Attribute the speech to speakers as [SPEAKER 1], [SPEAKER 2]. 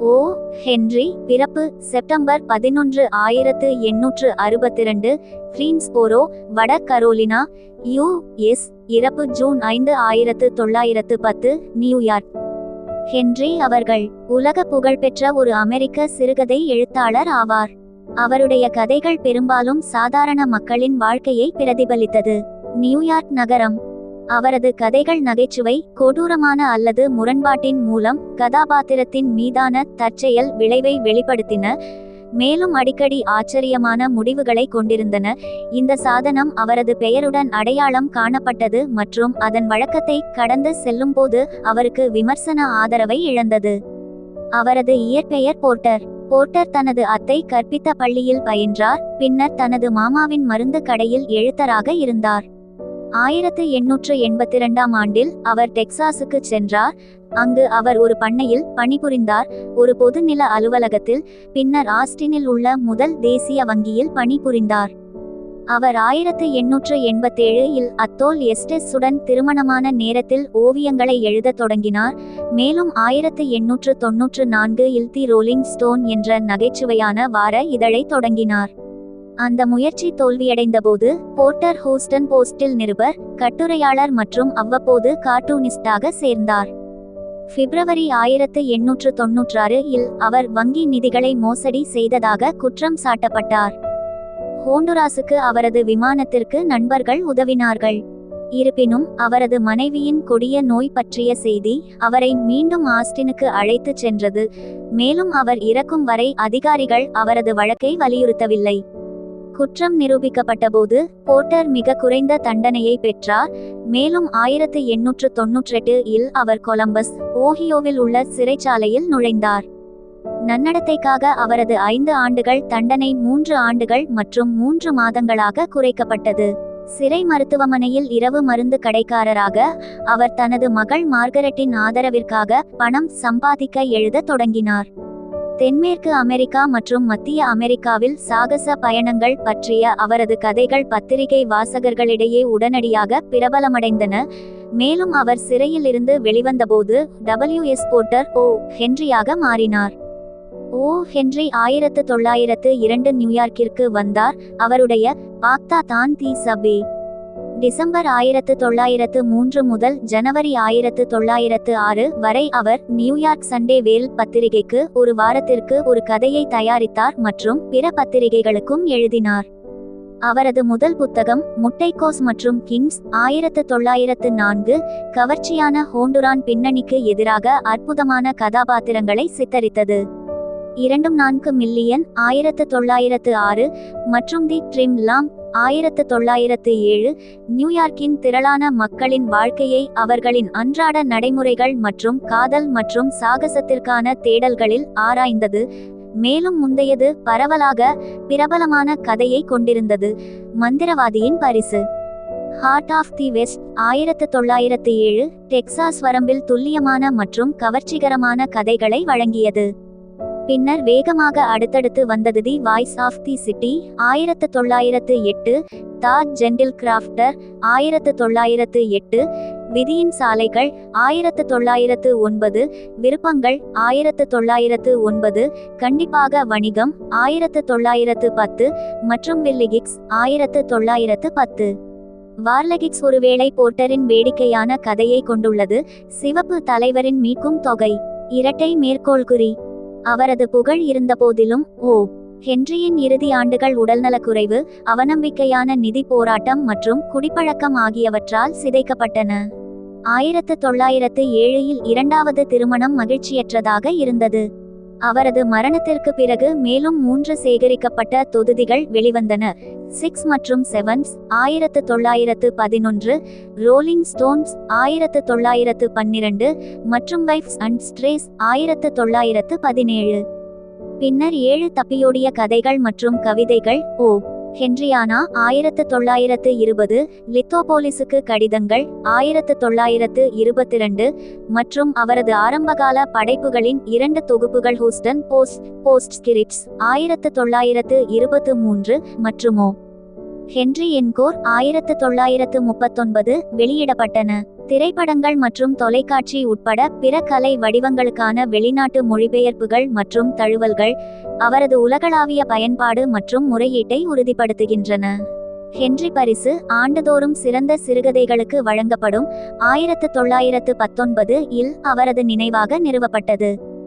[SPEAKER 1] ஓ Henry பிறப்பு September பதினொன்று ஆயிரத்து எண்ணூற்று அறுபத்திரண்டு ஃப்ரீன்ஸ்போரோ வட கரோலினா யுஎஸ் இறப்பு ஜூன் ஐந்து ஆயிரத்து தொள்ளாயிரத்து பத்து நியூயார்க். ஹென்றி அவர்கள் உலக புகழ்பெற்ற ஒரு அமெரிக்க சிறுகதை எழுத்தாளர் ஆவார். அவருடைய கதைகள் பெரும்பாலும் சாதாரண மக்களின் வாழ்க்கையை பிரதிபலித்தது. நியூயார்க் நகரம் அவரது கதைகள் நகைச்சுவை கொடூரமான அல்லது முரண்பாட்டின் மூலம் கதாபாத்திரத்தின் மீதான தற்செயல் விளைவை வெளிப்படுத்தின மேலும் அடிக்கடி ஆச்சரியமான முடிவுகளை கொண்டிருந்தன. இந்த சாதனம் அவரது பெயருடன் அடையாளம் காணப்பட்டது மற்றும் அதன் வழக்கத்தை கடந்து செல்லும்போது அவருக்கு விமர்சன ஆதரவை இழந்தது. அவரது இயற்பெயர் போர்ட்டர். போர்ட்டர் தனது அத்தை கற்பித்த பள்ளியில் பயின்றார் பின்னர் தனது மாமாவின் மருந்து கடையில் எழுத்தராக இருந்தார். ஆயிரத்து எண்ணூற்று எண்பத்தி இரண்டாம் ஆண்டில் அவர் டெக்சாஸுக்கு சென்றார். அங்கு அவர் ஒரு பண்ணையில் பணிபுரிந்தார். ஒரு பொதுநில அலுவலகத்தில் பின்னர் ஆஸ்டினில் உள்ள முதல் தேசிய வங்கியில் பணிபுரிந்தார். அவர் ஆயிரத்து எண்ணூற்று எண்பத்தேழு இல் அத்தோல் எஸ்டெஸுடன் திருமணமான நேரத்தில் ஓவியங்களை எழுதத் தொடங்கினார். மேலும் ஆயிரத்து எண்ணூற்று தொன்னூற்று நான்கு இல் தி ரோலிங் ஸ்டோன் என்ற நகைச்சுவையான வார இதழை தொடங்கினார். அந்த முயற்சி தோல்வியடைந்தபோது போர்ட்டர் ஹூஸ்டன் போஸ்டில் நிருபர் கட்டுரையாளர் மற்றும் அவ்வப்போது கார்ட்டூனிஸ்டாக சேர்ந்தார். பிப்ரவரி ஆயிரத்து எண்ணூற்று தொன்னூற்றாறு இல் அவர் வங்கி நிதிகளை மோசடி செய்ததாக குற்றம் சாட்டப்பட்டார். ஹோண்டுராஸுக்கு அவரது விமானத்திற்கு நண்பர்கள் உதவினார்கள். இருப்பினும் அவரது மனைவியின் கொடிய நோய் பற்றிய செய்தி அவரை மீண்டும் ஆஸ்டினுக்கு அழைத்துச் சென்றது. மேலும் அவர் இறக்கும் வரை அதிகாரிகள் அவரது வழக்கை வலியுறுத்தவில்லை. குற்றம் நிரூபிக்கப்பட்டபோது போர்ட்டர் மிக குறைந்த தண்டனையை பெற்றார். மேலும் ஆயிரத்து எண்ணூற்று தொன்னூற்றெட்டு இல் அவர் கொலம்பஸ் ஓஹியோவில் உள்ள சிறைச்சாலையில் நுழைந்தார். நன்னடத்தைக்காக அவரது ஐந்து ஆண்டுகள் தண்டனை மூன்று ஆண்டுகள் மற்றும் மூன்று மாதங்களாக குறைக்கப்பட்டது. சிறை மருத்துவமனையில் இரவு மருந்து கடைக்காரராக அவர் தனது மகள் மார்கரெட்டின் ஆதரவிற்காக பணம் சம்பாதிக்க எழுதத் தொடங்கினார். தென்மேற்கு அமெரிக்கா மற்றும் மத்திய அமெரிக்காவில் சாகச பயணங்கள் பற்றிய அவரது கதைகள் பத்திரிகை வாசகர்களிடையே உடனடியாக பிரபலமடைந்தன. மேலும் அவர் சிறையில் இருந்து வெளிவந்தபோது டபிள்யூ எஸ் போர்ட்டர் ஓ ஹென்ரியாக மாறினார். ஓ ஹென்றி ஆயிரத்து தொள்ளாயிரத்து இரண்டு நியூயார்க்கிற்கு வந்தார். அவருடைய பாக்தா தான் தி சபே. டிசம்பர் ஆயிரத்து தொள்ளாயிரத்து மூன்று முதல் ஜனவரி ஆயிரத்து தொள்ளாயிரத்து ஆறு வரை அவர் நியூயார்க் சண்டே வேல் பத்திரிகைக்கு ஒரு வாரத்திற்கு ஒரு கதையை தயாரித்தார் மற்றும் பிற பத்திரிகைகளுக்கும் எழுதினார். அவரது முதல் புத்தகம் முட்டைக்கோஸ் மற்றும் கிங்ஸ் ஆயிரத்து தொள்ளாயிரத்து நான்கு கவர்ச்சியான ஹோண்டுரான் பின்னணிக்கு எதிராக அற்புதமான கதாபாத்திரங்களை சித்தரித்தது. இரண்டும் நான்கு மில்லியன் ஆயிரத்து தொள்ளாயிரத்து ஆறு மற்றும் தி ட்ரிம் லாம் ஆயிரத்து தொள்ளாயிரத்து ஏழு நியூயார்க்கின் திரளான மக்களின் வாழ்க்கையை அவர்களின் அன்றாட நடைமுறைகள் மற்றும் காதல் மற்றும் சாகசத்திற்கான தேடல்களில் ஆராய்ந்தது. மேலும் முந்தையது பரவலாக பிரபலமான கதையை கொண்டிருந்தது. மந்திரவாதியின் பரிசு. ஹார்ட் ஆஃப் தி வெஸ்ட் ஆயிரத்து தொள்ளாயிரத்து ஏழு டெக்சாஸ் வரம்பில் துல்லியமான மற்றும் கவர்ச்சிகரமான கதைகளை வழங்கியது. பின்னர் வேகமாக அடுத்தடுத்து வந்தது the voice of the city ஆயிரத்து தொள்ளாயிரத்து எட்டு தாஜ் ஜென்டில் கிராஃப்டர் ஆயிரத்து தொள்ளாயிரத்து எட்டு விதியின் சாலைகள் ஆயிரத்து தொள்ளாயிரத்து ஒன்பது விருப்பங்கள் ஆயிரத்து தொள்ளாயிரத்து ஒன்பது கண்டிப்பாக வணிகம் ஆயிரத்து தொள்ளாயிரத்து பத்து மற்றும் வில்லிகிக்ஸ் ஆயிரத்து தொள்ளாயிரத்து பத்து. வார்லகிக்ஸ் ஒருவேளை போர்ட்டரின் வேடிக்கையான கதையை கொண்டுள்ளது சிவப்பு தலைவரின் மீட்கும் தொகை. இரட்டை மேற்கோள்குறி. அவரது புகழ் இருந்தபோதிலும் ஓ ஹென்ரியின் இறுதி ஆண்டுகள் உடல்நலக்குறைவு அவநம்பிக்கையான நிதி போராட்டம் மற்றும் குடிப்பழக்கம் ஆகியவற்றால் சிதைக்கப்பட்டன. ஆயிரத்து தொள்ளாயிரத்து ஏழில் இரண்டாவது திருமணம் மகிழ்ச்சியற்றதாக இருந்தது. அவரது மரணத்திற்கு பிறகு மேலும் மூன்று சேகரிக்கப்பட்ட தொகுதிகள் வெளிவந்தன. சிக்ஸ் மற்றும் செவன்ஸ் ஆயிரத்து தொள்ளாயிரத்து பதினொன்று ரோலிங் ஸ்டோன்ஸ் ஆயிரத்து தொள்ளாயிரத்து பன்னிரண்டு மற்றும் வைஃப்ஸ் அண்ட் ஸ்ட்ரேஸ் ஆயிரத்து தொள்ளாயிரத்து பதினேழு. பின்னர் ஏழு தப்பியோடிய கதைகள் மற்றும் கவிதைகள் ஓ. ஹென்ரியானா ஆயிரத்து தொள்ளாயிரத்து இருபது லித்தோபோலிஸுக்கு கடிதங்கள் ஆயிரத்து தொள்ளாயிரத்து இருபத்திரண்டு மற்றும் அவரது ஆரம்பகால படைப்புகளின் இரண்டு தொகுப்புகள் ஹூஸ்டன் போஸ்ட் போஸ்ட் ஸ்கிரிப்ட்ஸ் ஆயிரத்து தொள்ளாயிரத்து இருபத்து மூன்று மற்றுமோ? ஹென்றி என்கோர் ஆயிரத்து தொள்ளாயிரத்து முப்பத்தொன்பது வெளியிடப்பட்டன. திரைப்படங்கள் மற்றும் தொலைக்காட்சி உட்பட பிற கலை வடிவங்களுக்கான வெளிநாட்டு மொழிபெயர்ப்புகள் மற்றும் தழுவல்கள் அவரது உலகளாவிய பயன்பாடு மற்றும் முறையீட்டை உறுதிப்படுத்துகின்றன. ஹென்றி பரிசு ஆண்டுதோறும் சிறந்த சிறுகதைகளுக்கு வழங்கப்படும். ஆயிரத்து தொள்ளாயிரத்து பத்தொன்பது இல் அவரது நினைவாக நிறுவப்பட்டது.